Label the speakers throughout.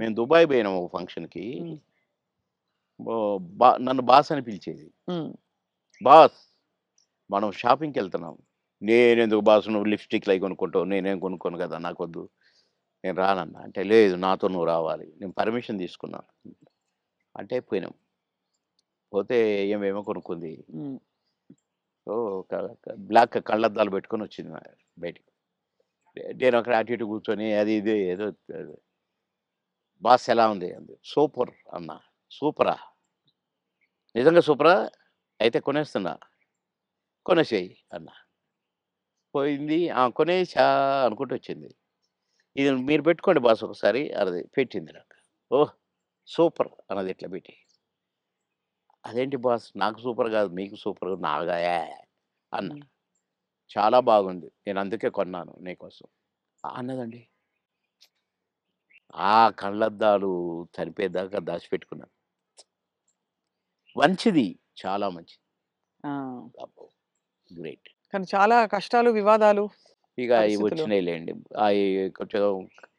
Speaker 1: మేము దుబాయ్ పోయినాం ఒక ఫంక్షన్‌కి. బో నన్ను బాస్ అని పిలిచేది. బాస్ మనం షాపింగ్‌కెళ్తున్నాం. నేనెందుకు బాస్ నువ్వు లిప్‌స్టిక్‌లు అయి కొనుక్కుంటావు. నేనేం కొనుక్కోను కదా! నాకొద్దు. నేను రానన్నా. అంటే లేదు నాతో నువ్వు రావాలి. నేను పర్మిషన్ తీసుకున్నా. అంటే పోయినాం. పోతే ఏమేమో కొనుక్కుంది. సో, బ్లాక్ కళ్ళద్దాలు పెట్టుకొని వచ్చింది బయటికి. నేను అక్కడ అటు ఇటు కూర్చొని అది ఇది ఏదో బాస్ ఎలా ఉంది? అంది. సూపర్ అన్నా. సూపరా? నిజంగా సూపరా? అయితే కొనేస్తున్నా. కొనేసేయి అన్నా. పోయింది. ఆ! కొనేసా అనుకుంటూ వచ్చింది. ఇది మీరు పెట్టుకోండి బాస్ ఒకసారి అన్నది. పెట్టింది నాకు. ఓహ్! సూపర్ అన్నది ఇట్లా పెట్టి. అదేంటి బాస్ నాకు సూపర్ కాదు మీకు సూపర్ నాగా యాహ్! అన్నా. చాలా బాగుంది. నేను అందుకే కొన్నాను నీకోసం. అన్నదండి. ఆ కళ్ళద్దాలు చనిపోయేదాకా దాచిపెట్టుకున్నాను. మంచిది. చాలా మంచిది. గ్రేట్.
Speaker 2: కానీ చాలా కష్టాలు, వివాదాలు
Speaker 1: ఇక అయి
Speaker 2: పరిస్థితులు.
Speaker 1: వచ్చినాయిలెండి. అయి కొంచెం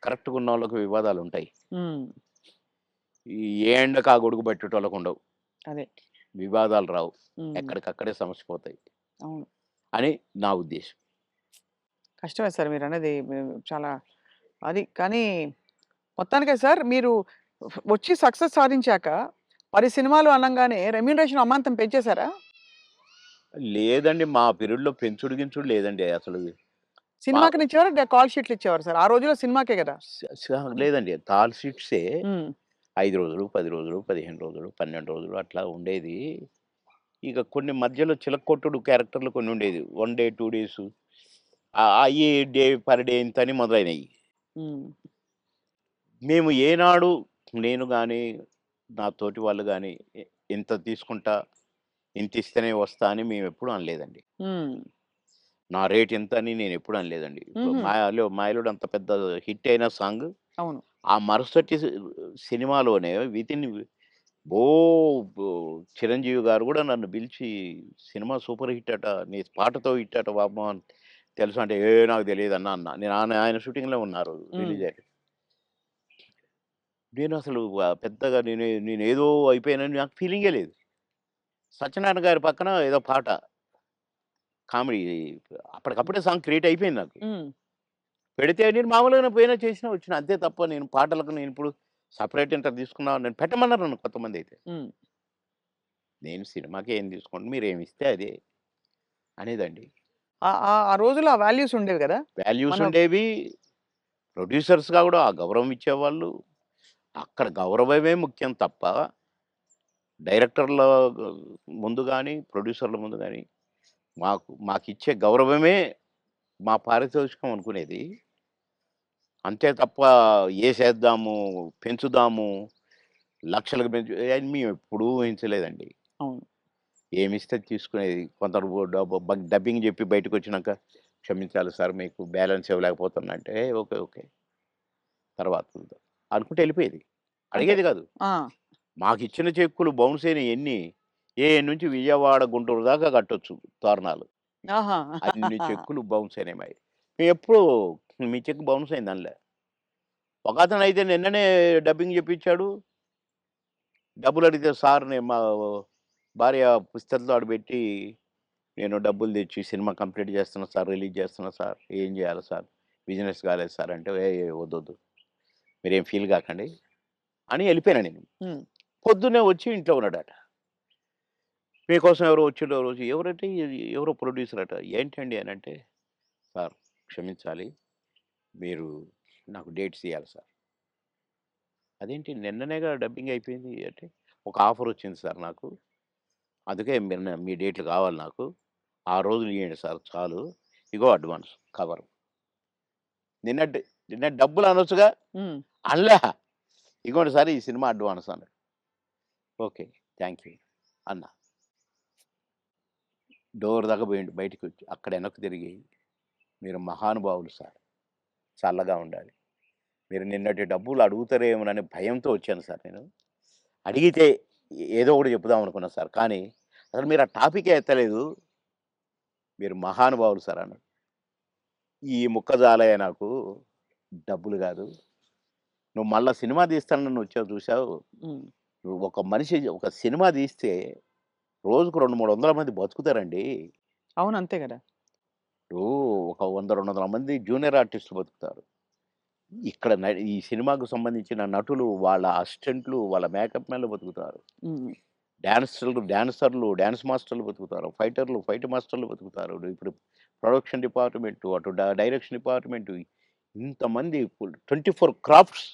Speaker 1: కరెక్ట్‌గా ఉన్నోళ్ళకి వివాదాలుంటాయి.
Speaker 2: హ్మ్.
Speaker 1: ఈ ఏ ఎండకు ఆ గొడుగు పెట్టేటోళ్ళకు ఉండవు.
Speaker 2: అదే.
Speaker 1: వివాదాలు రావు. ఎక్కడికక్కడే సమస్య పోతాయి.
Speaker 2: అవును.
Speaker 1: అని నా ఉద్దేశం.
Speaker 2: కష్టమే సార్ మీరన్నది మేము చాలా అది కానీ మొత్తానికే సార్ మీరు వచ్చి సక్సెస్ సాధించాక 10 సినిమాలు అనంగానే రెమ్యూనరేషన్ అమాంతం పెంచేసారా?
Speaker 1: లేదండి. మా పీరియడ్‌లో పెంచుడు గించుడు లేదండి అసలు. మా
Speaker 2: సినిమాకని ఇచ్చేవారా? కాల్ షీట్లు ఇచ్చేవారా సార్? ఆ రోజుల్లో సినిమాకే
Speaker 1: స లేదండి. కాల్ షీట్సే. 5 రోజులు, 10 రోజులు, 15 రోజులు, 12 రోజులు అట్లా ఉండేది. ఇక కొన్ని మధ్యలో చిలక్కొట్టుడు క్యారెక్టర్‌లు కొన్ని ఉండేది. 1 డే, 2 డేసు. అయ్యి డే పర్ డే ఇంతని మొదలైనయి.
Speaker 2: హ్మ్.
Speaker 1: మేము ఏనాడు నేను గాని, నా తోటి వాళ్ళు ఇ ఇంత తీసుకుంటా, ఇంత ఇస్తేనే వస్తా అని మేమెప్పుడు అనలేదండి.
Speaker 2: హ్మ్.
Speaker 1: నా రేట్ ఇంత అని నేనెప్పుడు అనలేదండి. ఇప్పుడు
Speaker 2: హుహు.
Speaker 1: 'మాయలో మాయలోడు' అంత పెద్ద హిట్ అయిన సాంగ్.
Speaker 2: అవును.
Speaker 1: ఆ మరుసటి సినిమాలోనే వితిన్ ఓ బో చిరంజీవి గారు గూడా నన్ను పిలిచి సినిమా సూపర్ హిట్ అట. నీ పాటతో హిట్ అట బాబు తెలుసా అంటే, ఏ నాకు తెలీదన్నా అన్నా. నేను ఆయన షూటింగ్‌లో ఉన్నారు. రిలీజ్ అయ్యి. నేనసలు ఆహ్, పెద్దగా నేనే నేనేదో అయిపోయానని నాకు ఫీలింగే లేదు. సత్యనారాయణ గారి పక్కన ఏదో పాట. కామెడీ అప్పటికప్పుడే సాంగ్ క్రియేట్ అయిపోయింది నాకు. పెడితే నేను మామూలుగానే పోయినా చేసినా వచ్చిన. అంతే తప్ప నేను పాటలకు నేనిప్పుడు సెపరేట్ ఇంత తీసుకున్నా నేను పెట్టమన్నారు నన్ను కొంతమందైతే.
Speaker 2: హ్మ్.
Speaker 1: నేను సినిమాకి ఏం తీసుకోండి మీరేమిస్తే అదే. అనేదండి.
Speaker 2: ఆ ఆ ఆ రోజుల్లో ఆ వాల్యూస్ ఉండేవి గదా!
Speaker 1: వాల్యూస్ ఉండేవి. ప్రొడ్యూసర్స్‌గా గూడా ఆ గౌరవం ఇచ్చేవాళ్ళు. అక్కడ గౌరవమే ముఖ్యం తప్ప డైరెక్టర్ల ముందు గాని, ప్రొడ్యూసర్ల ముందు గాని మాకు మాకిచ్చే గౌరవమే మా పారితోషికం అనుకునేది. అంతే తప్ప ఏసేద్దాము, పెంచుదాము, లక్షలకు పెంచు అని మేమెప్పుడూ ఊహించలేదండి.
Speaker 2: అవును.
Speaker 1: ఏమిస్తే తీసుకునేది. కొందరు డబ్బింగ్ జెప్పి బయటకొచ్చినాక క్షమించాలి సార్ మీకు బ్యాలెన్స్ ఇవ్వలేకపోతున్నా అంటే, "ఏ ఓకే. ఓకే. తర్వాత చూద్దాం" అనుకుంటూ ఎళ్ళిపోయేది.
Speaker 2: అంతే.
Speaker 1: అడిగేది గాదు.
Speaker 2: ఆ!
Speaker 1: మాకిచ్చిన చెక్కులు బౌన్స్ అయినయి ఎన్ని, ఏఎన్ నుంచి విజయవాడ, గుంటూరు దాకా కట్టొచ్చు తోరణాలు. అన్ని చెక్కులు బౌన్స్ అయినాయి మాయి. మేమెప్పుడు మీ చెక్ బౌన్స్ అయింది అనలే. ఒకతనైతే నిన్ననే డబ్బింగ్ జెప్పించాడు. డబ్బులడిగితే సార్ నేను మా భార్య పుస్తెలతో ఆడబెట్టి, నేను డబ్బులు తెచ్చి సినిమా కంప్లీట్ చేస్తున్నా సార్, రిలీజ్ చేస్తున్నా సార్. ఏం జేయాలి సార్? బిజినెస్ కాలేదు సార్ అంటే, "ఏయ్! వద్దొద్దు. మీరేం ఫీల్ గాకండి" అని ఎళ్ళిపోయాను నేను. పొద్దున్నే వచ్చి ఇంట్లో ఉన్నాడట. మీకోసం ఎవరో వచ్చిండ్రు ఆ రోజు. ఎవరంటే ఎవరో ప్రొడ్యూసర్ అట. ఏంటండి అనంటే, "సార్ క్షమించాలి. మీరు నాకు డేట్స్ ఇయ్యాలి సార్." అదేంటి నిన్ననేగా డబ్బింగ్ అయిపోయింది అంటే, "ఒక ఆఫర్ వచ్చింది సార్ నాకు. అందుకే మీరు మీ డేట్లు కావాలి నాకు. ఆ రోజులు ఇయ్యండి సార్ చాలు. ఇగో అడ్వాన్స్ కవరు." నిన్న నిన్న డబ్బులు అనొచ్చుగా?
Speaker 2: హ్మ్.
Speaker 1: అనలే. ఇగోండి సార్ ఈ సినిమా అడ్వాన్స్ అన్నాడు. ఓకే. థ్యాంక్ యూ అన్నా. డోర్ దాకా పోయిండు బయటికొచ్చి. అక్కడ వెనక్కి తిరిగి, "మీరు మహానుభావులు సార్. చల్లగా ఉండాలి. మీరు నిన్నటి డబ్బులు అడుగుతారేమోనని భయంతో వచ్చాను సార్ నేను. అడిగితే ఏదో ఒకటి చెప్పుదాం అనుకున్నా సార్. కానీ అసలు మీరు ఆ టాపికే ఎత్తలేదు. మీరు మహానుభావులు సార్" అన్నాడు. ఈ ముక్కజాలయ నాకు. డబ్బులు కాదు నువ్వు మళ్ళా సినిమా తీస్తానని వచ్చావు చూసావు. నువ్వు ఒక మనిషి ఒక సినిమా తీస్తే రోజుకు రెండు మూడు వందల మంది బతుకుతారండి
Speaker 2: అవును. అంతే!
Speaker 1: ఇప్పుడు ఒక 100, 200 మంది జూనియర్ ఆర్టిస్టులు బతుకుతారు. ఇక్కడ ఈ సినిమాకు సంబంధించిన నటులు, వాళ్ళ అసిస్టెంట్లు, వాళ్ళ మేకప్ మ్యాన్‌లు బతుకుతారు.
Speaker 2: హ్మ్.
Speaker 1: డాన్సర్లు, డాన్సర్లు, డాన్స్ మాస్టర్లు బతుకుతారు. ఫైటర్లు, ఫైట్ మాస్టర్లు బతుకుతారు. ఇప్పుడు ప్రొడక్షన్ డిపార్ట్‌మెంటు, అటు డైరెక్షన్ డిపార్ట్‌మెంటు ఇంతమంది ఇప్పుడు 24 క్రాఫ్ట్స్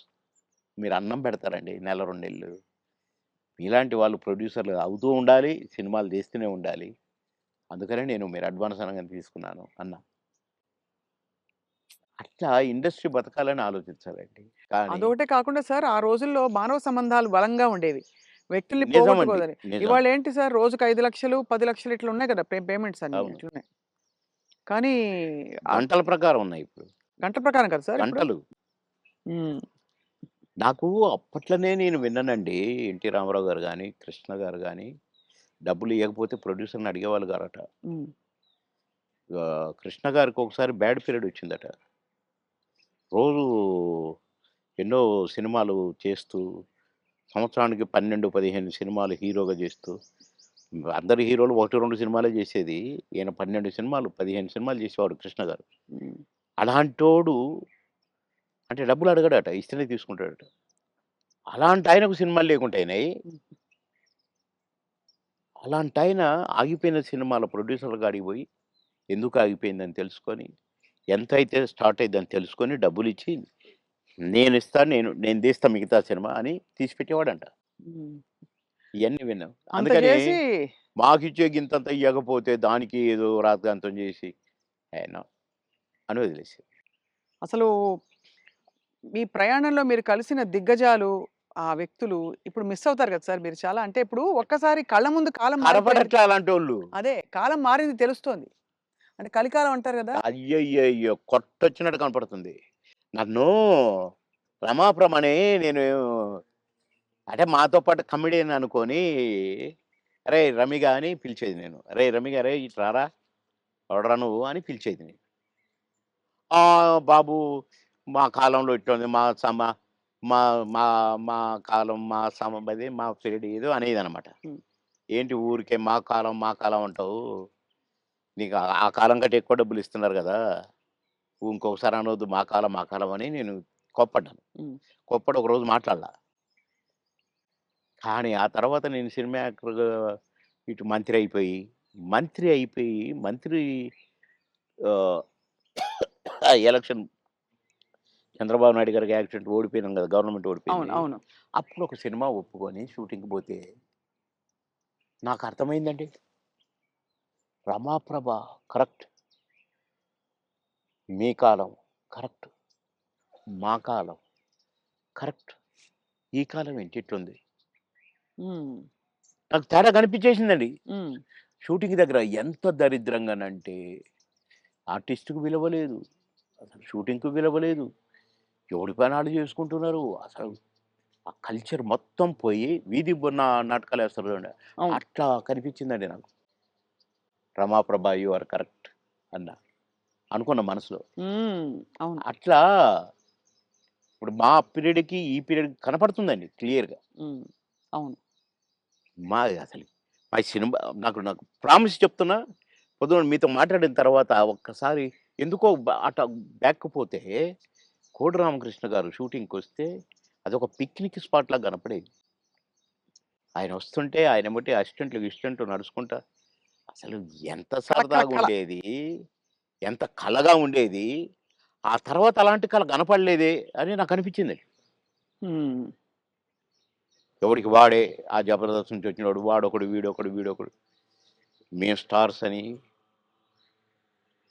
Speaker 1: మీరు అన్నం పెడతారండి నెల, 2 నెలలు. మీలాంటి వాళ్ళు ప్రొడ్యూసర్లు అవుతూ ఉండాలి. సినిమాలు తీస్తూనే ఉండాలి. అందుకనే నేను మీరు అడ్వాన్స్ అనగానే తీసుకున్నాను అన్నా. అట్లా ఇండస్ట్రీ బతకాలని ఆలోచించాలండి.
Speaker 2: అదొకటే కాకుండా సార్ ఆ రోజుల్లో మానవ సంబంధాలు బలంగా ఉండేవి. వ్యక్తుల్ని. పోగొట్టుకోదని. ఇవాళ ఏంటి సార్ రోజుకి 5,00,000, 10,00,000 ఇట్లా ఉన్నాయి కదా! పేమెంట్స్ అన్నీ. కానీ
Speaker 1: గంటల ప్రకారం ఉన్నాయి ఇప్పుడు.
Speaker 2: గంటల ప్రకారం కదా సార్?
Speaker 1: గంటలు. నాకు అప్పట్లోనే నేను విన్నానండి. ఎన్టీ రామారావు గారు గాని, కృష్ణ గారు గాని డబ్బులు ఇయ్యకపోతే ప్రొడ్యూసర్‌ని అడిగేవాళ్ళు. ఆహ్, కృష్ణ గారికి ఒకసారి బ్యాడ్ పీరియడ్ వచ్చిందట. రోజు ఎన్నో సినిమాలు చేస్తూ సంవత్సరానికి 12, 15 సినిమాలు హీరోగా చేస్తూ అందరు హీరోలు 1, 2 సినిమాలే చేసేది. ఈయన 12 సినిమాలు, 15 సినిమాలు చేసేవాడు కృష్ణ గారు. అలాంటోడు అంటే డబ్బులు అడగడట. ఇస్తేనే తీసుకుంటాడట. అలాంటి ఆయనకు సినిమాలు లేకుండా అయినాయి.
Speaker 2: హుహు.
Speaker 1: అలాంటాయన ఆగిపోయిన సినిమాల ప్రొడ్యూసర్‌ల కాడికి పోయి ఎందుకు ఆగిపోయిందని తెలుసుకొని, ఎంతైతే స్టార్ట్ అయ్యిద్దని తెలుసుకొని డబ్బులిచ్చి నేనిస్తాను. నేను నేను తీస్తా మిగతా సినిమా అని తీసిపెట్టేవాడంట.
Speaker 2: హ్మ్.
Speaker 1: ఇయన్నీ విన్నాం. అందుకని
Speaker 2: చేసి
Speaker 1: మాకిచ్చే గింతంత ఇయ్యకపోతే దానికి ఏదో రాద్ధాంతం చేసి ఏ నో అని వదిలేసారు.
Speaker 2: అసలు మీ ప్రయాణంలో మీరు కలిసిన దిగ్గజాలు, ఆ వ్యక్తులు ఇప్పుడు మిస్ అవుతారు కదా సార్ మీరు చాలా. అంటే ఇప్పుడు ఒక్కసారి కళ్ళ ముందు కాలం.
Speaker 1: కనపడట్లే.
Speaker 2: అదే కాలం మారింది తెలుస్తోంది. అంటే కలికాలం అంటారు కదా!
Speaker 1: అయ్యయ్యయ్యో! కొట్టొచ్చినట్టు కనపడుతుంది. నన్ను రమాప్రమ అని నేను అంటే మాతో పాటు కమెడియన్ అనుకోని "అరేయ్! రమిగా" అని పిలిచేది నేను. "అరేయ్! రమిగా అరేయ్! ఇటు రారా! ఎవడురా నువ్వు" అని పిలిచేది నేను. "ఆ! బాబు మా కాలంలో ఇట్టుంది. మా సమ మా మా మా కాలం మా సమ అదే మా పీరియడ్" ఏదో అనేదనమాట.
Speaker 2: హ్మ్.
Speaker 1: ఏంటి ఊరికే మా కాలం, మా కాలం అంటావు. నీకు ఆ కాలం కంటే ఎక్కువ డబ్బులు ఇస్తున్నారు గదా! ఇంకొకసారి అనొద్దు మా కాలం, మా కాలం అని నేను కోప్పడ్డాను. కోప్పడి ఒకరోజు మాట్లాడలా. కానీ ఆ తర్వాత నేను సినిమా యాక్టర్‌గా ఇటు మంత్రి అయిపోయి, మంత్రి అయిపోయి మంత్రి ఎలక్షన్ చంద్రబాబు నాయుడు గారికి యాక్సిడెంట్ ఓడిపోయినాం కదా! గవర్నమెంట్
Speaker 2: అవును.
Speaker 1: ఓడిపోయింది.
Speaker 2: అవును.
Speaker 1: అప్పుడు ఒక సినిమా ఒప్పుకొని షూటింగ్‌కి పోతే నాకు అర్థమైందండి. రమాప్రభ కరెక్ట్. మీ కాలం కరెక్ట్. మా కాలం కరెక్ట్. ఈ కాలం ఏంటి ఇట్లుంది. నాకు తేడా కనిపించేసిందండి. షూటింగ్ దగ్గర ఎంత దరిద్రంగానంటే ఆర్టిస్ట్‌కి విలువ లేదు. అసలు షూటింగ్‌కి విలువ లేదు. ఎవడి పని ఆళ్ళు చేసుకుంటున్నారు. అసలు ఆ కల్చర్ మొత్తం పోయి వీధి బొన్న చూడండి.
Speaker 2: అవును.
Speaker 1: అట్లా కనిపించిందండి నాకు. రమాప్రభ యూ ఆర్ కరెక్ట్ అన్నా. అనుకున్న మనసులో. అట్లా ఇప్పుడు మా పీరియడ్‌కి, ఈ పీరియడ్‌కి కనపడుతుందండి క్లియర్‌గా.
Speaker 2: అవును.
Speaker 1: మా అసలు మా సినిమా నాకు నాకు ప్రామిస్ చెప్తున్నా. పొద్దున మీతో మాట్లాడిన తర్వాత ఒక్కసారి ఎందుకో బ అట బ్యాక్‌కి పోతే కోడి రామకృష్ణ గారు షూటింగ్‌కొస్తే అదొక పిక్నిక్ స్పాట్‌లాగా కనపడేది. ఆయన వస్తుంటే ఆయన ఎమ్మటే అసిస్టెంట్లు, గిసిస్టెంట్లు నడుచుకుంటా అసలు ఎంత సరదాగా. ఉండేది. ఎంత కళగా ఉండేది. ఆ తర్వాత అలాంటి కళ కనపడలేదే అని నాకు అనిపించిందండి.
Speaker 2: హ్మ్.
Speaker 1: ఎవడికి వాడే ఆ జబర్దస్త్ నుంచి వచ్చినోడు వాడొకడు, వీడొకడు, వీడొకడు. మేము స్టార్స్ అని.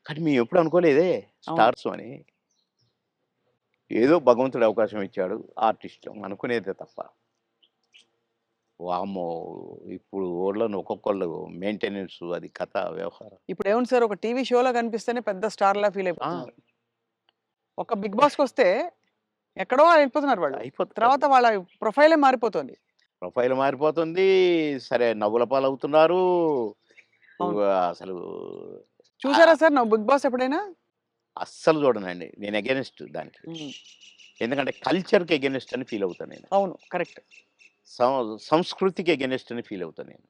Speaker 1: కానీ మేము ఎప్పుడు అనుకోలేదే. స్టార్స్ అని. ఏదో భగవంతుడు అవకాశం ఇచ్చాడు. ఆర్టిస్ట్ అనుకునేదే తప్ప. వామ్మో! ఇప్పుడు ఊర్లోని ఒక్కొక్కళ్ళు మెయింటెనెన్స్ అది కథ వ్యవహారం.
Speaker 2: ఇప్పుడేముంది సార్ ఒక టీవీ షోలో కనిపిస్తేనే పెద్ద స్టార్‌లా ఫీల్
Speaker 1: ఆ!
Speaker 2: అయిపోతున్నారు. ఒక బిగ్ బాస్‌కొస్తే ఎక్కడో వెళ్ళిపోతున్నారు వాళ్ళు.
Speaker 1: అయిపోతున్నారు.
Speaker 2: తర్వాత వాళ్ళ ప్రొఫైలే మారిపోతుంది.
Speaker 1: ప్రొఫైల్ మారిపోతుంది. సరే నవ్వుల పాలవుతున్నారు. అసలు
Speaker 2: చూసారా సార్ నువ్వు బిగ్ బాస్ ఎప్పుడైనా?
Speaker 1: అస్సలు చూడనండి. నేను అగైనిస్ట్ దానికి. ఎందుకంటే కల్చర్కి ఎగెనిస్ట్ అని ఫీల్ అవుతాను నేను.
Speaker 2: అవును. కరెక్ట్.
Speaker 1: సంస్కృతికి ఎగెనిస్ట్ అని ఫీల్ అవుతాను నేను.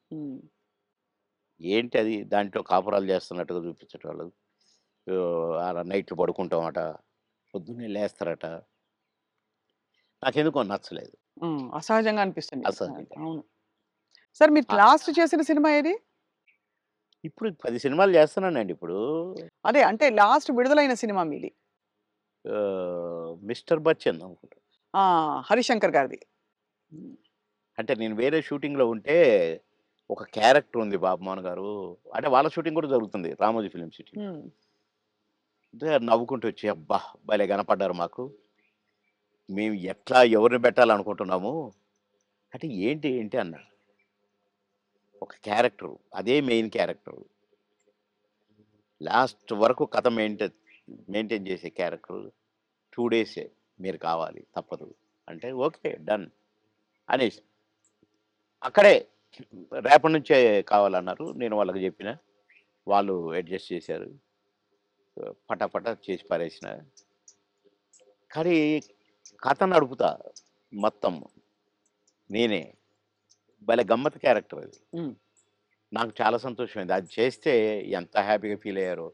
Speaker 1: ఏంటి అది దాంట్లో కాపురాలు చేస్తున్నట్టుగా చూపించేటవాళ్ళు అలా నైట్లు పడుకుంటామట పొద్దున్నే లేస్తారట. నాకెందుకో నచ్చలేదు.
Speaker 2: అసహజంగా అనిపిస్తుంది.
Speaker 1: అసహజంగా.
Speaker 2: అవును. సార్ మీరు లాస్ట్ చేసిన సినిమా ఏది?
Speaker 1: ఇప్పుడు పది సినిమాలు చేస్తున్నానండి ఇప్పుడు.
Speaker 2: అదే అంటే లాస్ట్ విడుదలైన సినిమా మీది?
Speaker 1: మిస్టర్ బచ్చన్ అనుకుంటా.
Speaker 2: హరిశంకర్ గారిది.
Speaker 1: అంటే నేను వేరే షూటింగ్లో ఉంటే ఒక క్యారెక్టర్ ఉంది బాబుమోహన్ గారు. అంటే వాళ్ళ షూటింగ్ కూడా జరుగుతుంది రామోజీ ఫిలిం సిటీ అంటే నవ్వుకుంటూ వచ్చి అబ్బా భలే కనపడ్డారు మాకు. మేము ఎట్లా ఎవరిని పెట్టాలనుకుంటున్నాము? అంటే ఏంటి ఏంటి? అన్నాడు. ఒక క్యారెక్టర్ అదే మెయిన్ క్యారెక్టర్. లాస్ట్ వరకు కథ మెయింటైన్ మెయింటైన్ చేసే క్యారెక్టర్ టూ డేసే మీరు కావాలి తప్పదు. అంటే ఓకే డన్ అనేసి. అక్కడే రేపటి నుంచే కావాలన్నారు. నేను వాళ్ళకి చెప్పిన. వాళ్ళు అడ్జస్ట్ చేశారు. పటాపట చేసి పారేసిన. కానీ కథ నడుపుతా మొత్తం నేనే. భలే గమ్మత్ క్యారెక్టర్ అది. నాకు చాలా సంతోషమైంది. అది చేస్తే ఎంత హ్యాపీగా ఫీల్ అయ్యారో.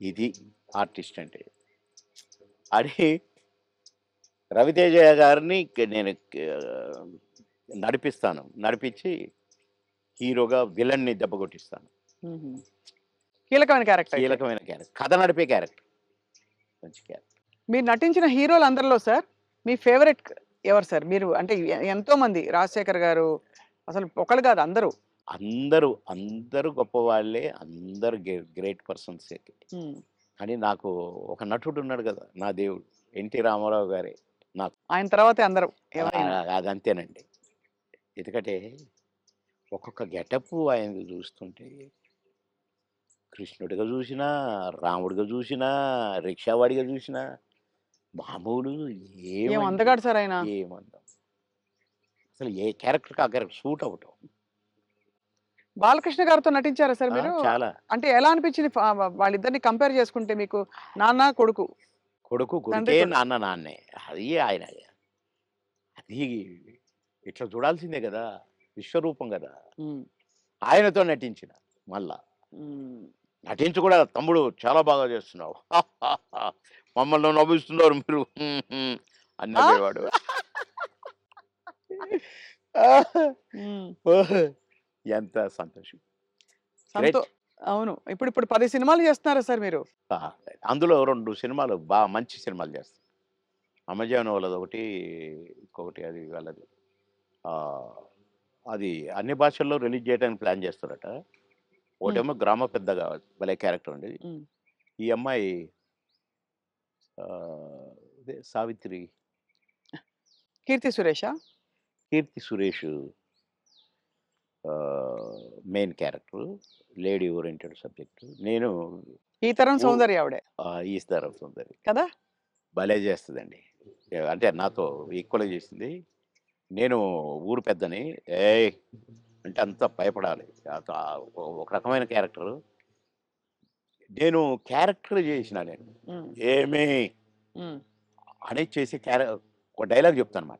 Speaker 1: ఇది ఆర్టిస్ట్ అంటే. అది రవితేజ గారిని నేను నడిపిస్తాను. నడిపించి హీరోగా విలన్ని దెబ్బ కొట్టిస్తాను.
Speaker 2: కీలకమైన క్యారెక్టర్.
Speaker 1: కీలకమైన క్యారెక్టర్. కథ నడిపే క్యారెక్టర్. మంచి క్యారెక్టర్.
Speaker 2: మీరు నటించిన హీరోలు అందరిలో సార్ మీ ఫేవరెట్ ఎవరు సార్? మీరు అంటే ఎంతో మంది రాజశేఖర్ గారు అసలు ఒకళ్ళు కాదు అందరూ.
Speaker 1: అందరూ అందరూ గొప్పవాళ్ళే అందరూ గ్రేట్ పర్సన్స్ కానీ నాకు ఒక నటుడు ఉన్నాడు కదా నా దేవుడు ఎన్టీ రామారావు గారే.
Speaker 2: ఆయన తర్వాతే అందరూ
Speaker 1: అంతేనండి. ఎందుకంటే ఒక్కొక్క గెటప్ ఆయన చూస్తుంటే కృష్ణుడిగా చూసినా రాముడిగా చూసినా రిక్షావాడిగా చూసినా మామూలు
Speaker 2: ఏం
Speaker 1: ఏం
Speaker 2: అందగాడు సార్ ఆయన.
Speaker 1: ఏమందాం అసలు ఏ క్యారెక్టర్కి ఆ క్యారెక్టర్ సూట్ అవటం
Speaker 2: బాలకృష్ణ గారితో నటించారా సార్ మీరు?
Speaker 1: చాలా.
Speaker 2: అంటే ఎలా అనిపించింది వాళ్ళిద్దరిని కంపేర్ చేసుకుంటే మీకు నాన్న కొడుకు?
Speaker 1: కొడుకు కొడుకే. నాన్న నాన్నే. అది ఆయన. అది ఇట్లా చూడాల్సిందే కదా. విశ్వరూపం కదా. ఆయనతో నటించిన మళ్ళా. నటించి కూడా తమ్ముడు చాలా బాగా చేస్తున్నావు. మమ్మల్ని నవ్విస్తున్నారు మీరు. హ్మ్, ఎంత సంతోషం.
Speaker 2: సంతో అవును. ఇప్పుడు ఇప్పుడు పది సినిమాలు చేస్తున్నారా సార్ మీరు?
Speaker 1: అందులో రెండు సినిమాలు బాగా మంచి సినిమాలు చేస్తాం అమెజాన్ వాళ్ళది ఒకటి ఇంకొకటి అది వాళ్ళది. అది అన్ని భాషల్లో రిలీజ్ చేయడానికి ప్లాన్ చేస్తారట. ఒకటేమో గ్రామ పెద్దగా భలే క్యారెక్టర్ ఉండేది. ఈ అమ్మాయి సావిత్రి.
Speaker 2: కీర్తి సురేషా?
Speaker 1: Keerthy Suresh. Main character lady oriented subject. నేను
Speaker 2: ఈ తరం. సౌందర్య ఆవిడే.
Speaker 1: ఈ స్థానం సుందరి
Speaker 2: కదా?
Speaker 1: భలే చేస్తుందండి. అంటే నాతో ఈక్వల్గా చేసింది. నేను ఊరు పెద్దని ఏ అంటే అంత భయపడాలి. ఒక రకమైన క్యారెక్టర్. నేను క్యారెక్టర్ చేసిన నేను. ఏమి. అనేది చేసి క్యారె ఒక డైలాగ్ చెప్తాను అనమాట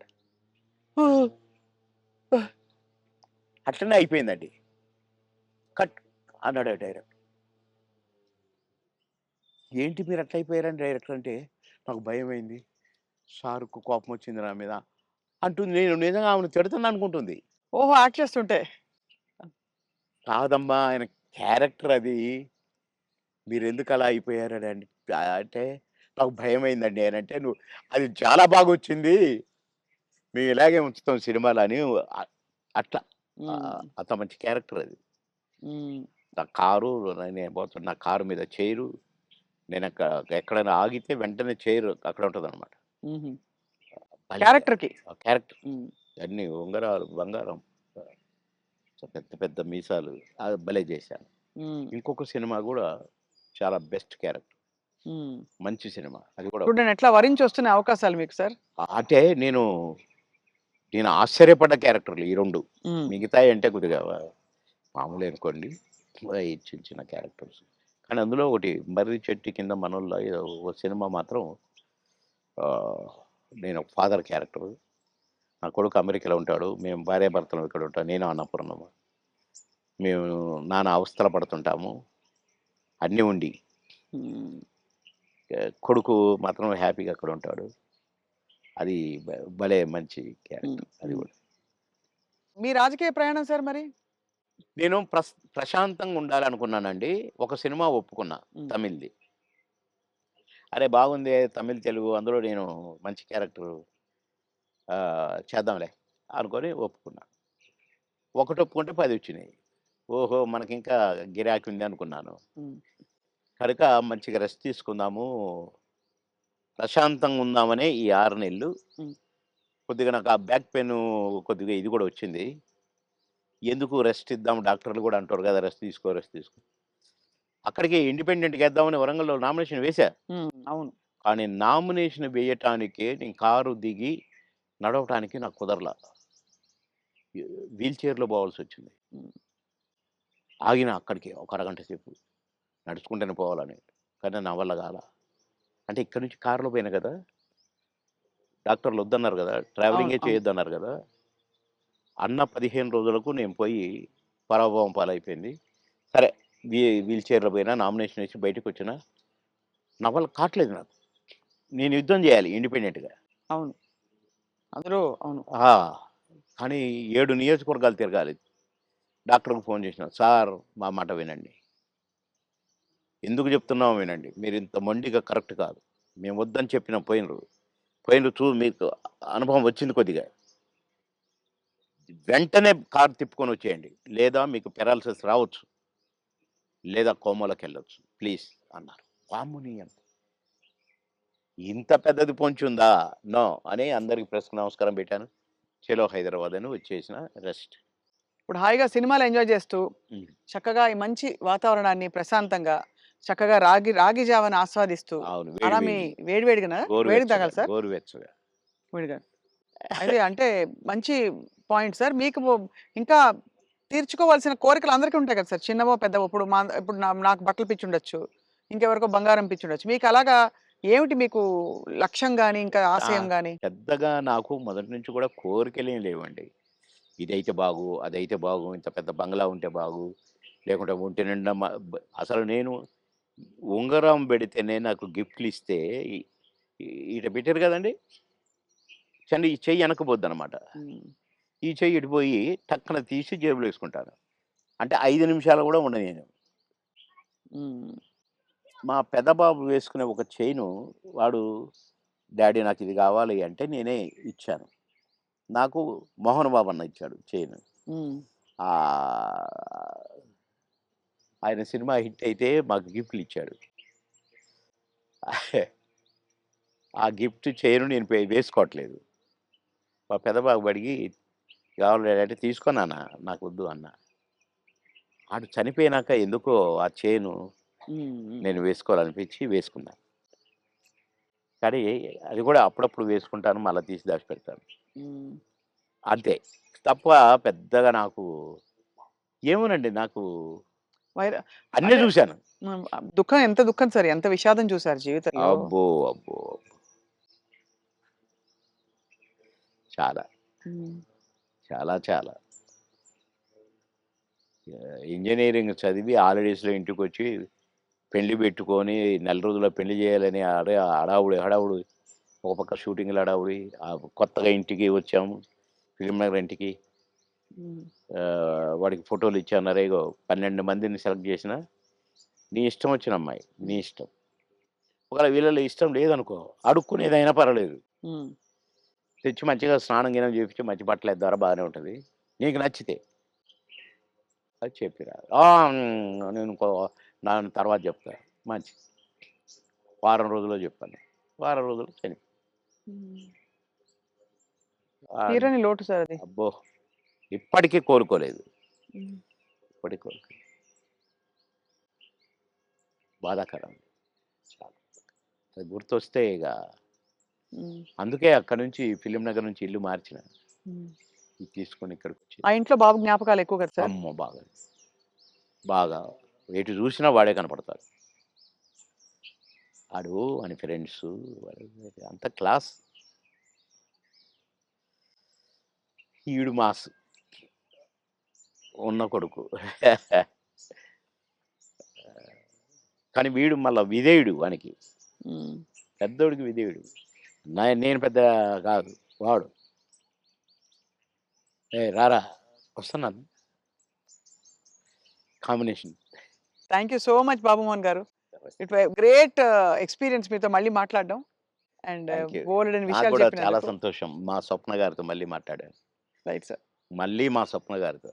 Speaker 1: అట్లనే అయిపోయిందండి. కట్ అన్నాడు డైరెక్టర్. ఏంటి మీరు అట్లా అయిపోయారని డైరెక్టర్ అంటే నాకు భయం అయింది. సార్కు కోపం వచ్చింది నా మీద. అంటుంది నేను నిజంగా ఆమెను తిడుతుంది అనుకుంటుంది.
Speaker 2: ఓహో యాక్ట్ చేస్తుంటే.
Speaker 1: కాదమ్మా ఆయన క్యారెక్టర్ అది. మీరు ఎందుకు అలా అయిపోయారని అంటే అంటే నాకు భయం అయిందండి. అంటే నువ్వు అది చాలా బాగా వచ్చింది. మేము ఇలాగే ఉంచుతాం సినిమాలు అని. అ- అట్లా అంత మంచి క్యారెక్టర్ అది. నా కారు నేను పోతున్న నా కారు మీద చైరు నేను అక్కడ ఎక్కడైనా ఆగితే వెంటనే చైరు అక్కడ ఉంటుంది అనమాట
Speaker 2: ఉమ్. క్యారెక్టర్
Speaker 1: అన్ని ఉంగరాలు బంగారం పెద్ద పెద్ద మీసాలు అది భలే చేశాను. ఇంకొక సినిమా కూడా చాలా బెస్ట్ క్యారెక్టర్. మంచి సినిమా. అది కూడా
Speaker 2: ఎట్లా వరించి వస్తున్న అవకాశాలు మీకు సార్?
Speaker 1: అంటే నేను నేను ఆశ్చర్యపడ్డ క్యారెక్టర్లు ఈ రెండు. మిగతా అంటే కొద్దిగా మామూలు అనుకోండి. చిన్న చిన్న క్యారెక్టర్స్. కానీ అందులో ఒకటి మర్రి చెట్టు కింద మనోళ్ళ ఒక సినిమా మాత్రం నేను ఒక ఫాదర్ క్యారెక్టర్. నా కొడుకు అమెరికాలో ఉంటాడు. మేము భార్యాభర్తలు ఇక్కడ ఉంటాం. నేను అన్నపూర్ణమ్మ. మేము నానా అవస్థలు పడుతుంటాము. అన్నీ ఉండి. కొడుకు మాత్రం హ్యాపీగా అక్కడ ఉంటాడు. అది భలే మంచి క్యారెక్టర్ అది కూడా.
Speaker 2: మీ రాజకీయ ప్రయాణం సార్ మరి?
Speaker 1: నేను ప్రశాంతంగా ఉండాలనుకున్నానండి. ఒక సినిమా ఒప్పుకున్నా. తమిళ్ది. అరే బాగుంది తమిళ్ తెలుగు అందులో నేను మంచి క్యారెక్టర్ చేద్దాంలే అనుకొని ఒప్పుకున్నా. ఒకటి ఒప్పుకుంటే పది వచ్చినాయి. ఓహో మనకి ఇంకా గిరాకీ ఉంది అనుకున్నాను. కనుక మంచిగా రెస్ట్ తీసుకుందాము ప్రశాంతంగా ఉందామనే ఈ ఆరు నెలలు. కొద్దిగా నాకు ఆ బ్యాక్ పెయిన్ కొద్దిగా ఇది కూడా వచ్చింది. ఎందుకు రెస్ట్ ఇద్దాం? డాక్టర్లు కూడా అంటారు కదా రెస్ట్ తీసుకో రెస్ట్ తీసుకో. అక్కడికి ఇండిపెండెంట్గా వేద్దామని వరంగల్లో నామినేషన్ వేశా.
Speaker 2: అవును.
Speaker 1: కానీ నామినేషన్ వేయటానికి నేను కారు దిగి నడవటానికి నాకు కుదరలా. వీల్ చైర్లో పోవాల్సి వచ్చింది. ఆగిన అక్కడికి ఒక అరగంట సేపు. నడుచుకుంటూనే పోవాలని. కానీ నా వల్ల కాల. అంటే ఇక్కడి నుంచి కారులో పోయినా కదా? డాక్టర్లు వద్దన్నారు కదా ట్రావెలింగే. చేయొద్దన్నారు కదా? అన్న పదిహేను రోజులకు నేను పోయి పరాభవం పాలైపోయింది. సరే వీ వీల్ చైర్లో పోయినా నామినేషన్ వేసి బయటకు వచ్చినా నా వల్ల కావట్లేదు నాకు. నేను యుద్ధం చేయాలి ఇండిపెండెంట్గా.
Speaker 2: అవును. అందులో అవును.
Speaker 1: కానీ ఏడు నియోజకవర్గాలు తిరగాలి. డాక్టర్కి ఫోన్ చేసిన సార్ మా మాట వినండి. ఎందుకు చెప్తున్నామో వినండి. మీరు ఇంత మొండిగా కరెక్ట్ కాదు. మేము వద్దని చెప్పిన పోయినరు. పోయినరు చూ మీకు అనుభవం వచ్చింది కొద్దిగా. వెంటనే కారు తిప్పుకొని వచ్చేయండి. లేదా మీకు పెరాలసిస్ రావచ్చు. లేదా కోమలోకి వెళ్ళొచ్చు. ప్లీజ్ అన్నారు. వాముని అంత. ఇంత పెద్దది పొంచి ఉందా? నో అని అందరికి ప్రెస్కి నమస్కారం పెట్టాను. చలో హైదరాబాద్ అని వచ్చేసిన రెస్ట్.
Speaker 2: ఇప్పుడు హాయిగా సినిమాలు ఎంజాయ్ చేస్తూ. చక్కగా ఈ మంచి వాతావరణాన్ని ప్రశాంతంగా చక్కగా రాగి రాగి జావని ఆస్వాదిస్తూ అలా
Speaker 1: వేడి
Speaker 2: మీ
Speaker 1: వేడి.
Speaker 2: తాగాలి సార్?
Speaker 1: గోరువెచ్చగా
Speaker 2: వేడిగా. అయితే అంటే మంచి పాయింట్ సార్. మీకు ఇంకా తీర్చుకోవాల్సిన కోరికలు అందరికీ ఉంటాయి కదా సార్. చిన్నవో పెద్దవో. ఇప్పుడు మా ఇప్పుడు నాకు బట్టలు పిచ్చి ఉండొచ్చు. ఇంకెవరికో బంగారం పిచ్చి ఉండొచ్చు. మీకు అలాగా ఏమిటి మీకు లక్ష్యం కానీ ఇంకా ఆశయం కానీ
Speaker 1: పెద్దగా నాకు మొదటి నుంచి కూడా కోరికలేం లేవండి. ఇదైతే బాగు అదైతే బాగు ఇంత పెద్ద బంగ్లా ఉంటే బాగు లేకుంటే ఒంటి నిండా అసలు నేను ఉంగరం పెడితేనే నాకు గిఫ్ట్లు ఇస్తే ఈ- ఈట పెట్టారు కదండి? చండి ఈ చెయ్యి వెనకపోద్ది అనమాట ఈ చెయ్యి ఇటు పోయి టక్కన తీసి జేబులో వేసుకుంటాను. అంటే ఐదు నిమిషాలు కూడా ఉండను నేను. మా పెద్దబాబు వేసుకునే ఒక చైను వాడు డాడీ నాకు ఇది కావాలి అంటే నేనే ఇచ్చాను. నాకు మోహన్ బాబు అన్న ఇచ్చాడు చైన్. ఆ, ఆయన సినిమా హిట్ అయితే మాకు గిఫ్ట్లు ఇచ్చాడు. ఆ గిఫ్ట్ చైన్ నేను వేసుకోవట్లేదు. మా పెద్దబాబు అడిగి కావాలి అంటే తీసుకున్నానా నాకు వద్దు అన్న. ఆడు చనిపోయినాక ఎందుకో ఆ చైను నేను వేసుకోవాలనిపించి వేసుకున్నాను కానీ అది కూడా అప్పుడప్పుడు వేసుకుంటాను మళ్ళీ తీసి దాచిపెడతాను. అంతే. తప్ప పెద్దగా నాకు ఏమోనండి నాకు
Speaker 2: వైర
Speaker 1: అన్నీ చూశాను.
Speaker 2: దుఃఖం ఎంత దుఃఖం సార్? ఎంత విషాదం చూసారు జీవితంలో?
Speaker 1: అబ్బో అబ్బో. చాలా. చాలా చాలా. ఇంజనీరింగ్ చదివి హాలిడేస్లో ఇంటికి వచ్చి పెళ్ళి పెట్టుకొని నెల రోజుల్లో పెళ్ళి చేయాలని అడే హడావుడి హడావుడి. ఒక పక్క షూటింగ్లు హడావుడి. కొత్తగా ఇంటికి వచ్చాము ఫిలిం నగర్ ఇంటికి వాడికి ఫోటోలు ఇచ్చాను. రేగో పన్నెండు మందిని సెలెక్ట్ చేసిన నీ ఇష్టం వచ్చిన అమ్మాయి. నీ ఇష్టం. ఒకవేళ వీళ్ళలో ఇష్టం లేదనుకో అడుక్కునేదైనా పర్వాలేదు. తెచ్చి మంచిగా స్నానం గినం చేపించి మంచి బట్టలు ద్వారా బాగానే ఉంటుంది. నీకు నచ్చితే. అది చెప్పిరా. "ఆ, మ్, నేను నా తర్వాత చెప్తా. మంచి వారం రోజుల్లో చెప్పాను వారం రోజులు చని
Speaker 2: మ్.
Speaker 1: ఆ,
Speaker 2: తీరని లోటు సార్ అది.
Speaker 1: అబ్బో! ఇప్పటికీ కోరుకోలేదు. ఇప్పటికీ కోరుకోలేదు. బాధాకరం. అది గుర్తొస్తే ఇక అందుకే అక్కడ నుంచి ఫిలిం నగర్ నుంచి ఇల్లు మార్చిన. ఇది తీసుకొని ఇక్కడికి వచ్చి
Speaker 2: ఆ ఇంట్లో బాబు జ్ఞాపకాలు ఎక్కువ కదా సార్?
Speaker 1: అమ్మో బాగా. బాగా. ఎటు చూసినా వాడే కనపడతాడు. ఆడు అని ఫ్రెండ్స్ అంత క్లాస్ ఈడు మాస్. ఉన్న కొడుకు. కానీ వీడు మళ్ళా విధేయుడు వానికి. పెద్దోడికి విధేయుడు. నా నేను పెద్ద కాదు వాడు. ఏ రారా వస్తున్నాను combination.
Speaker 2: Thank you so much Babu Mohan గారు. ఇట్ గ్రేట్ ఎక్స్పీరియన్స్ మీతో మళ్ళీ మాట్లాడడం. అండ్. బోల్డ్ విషయాలు
Speaker 1: చాలా సంతోషం మా స్వప్న గారితో మళ్ళీ మాట్లాడాను
Speaker 2: రైట్ సార్
Speaker 1: మళ్ళీ మా స్వప్న గారితో.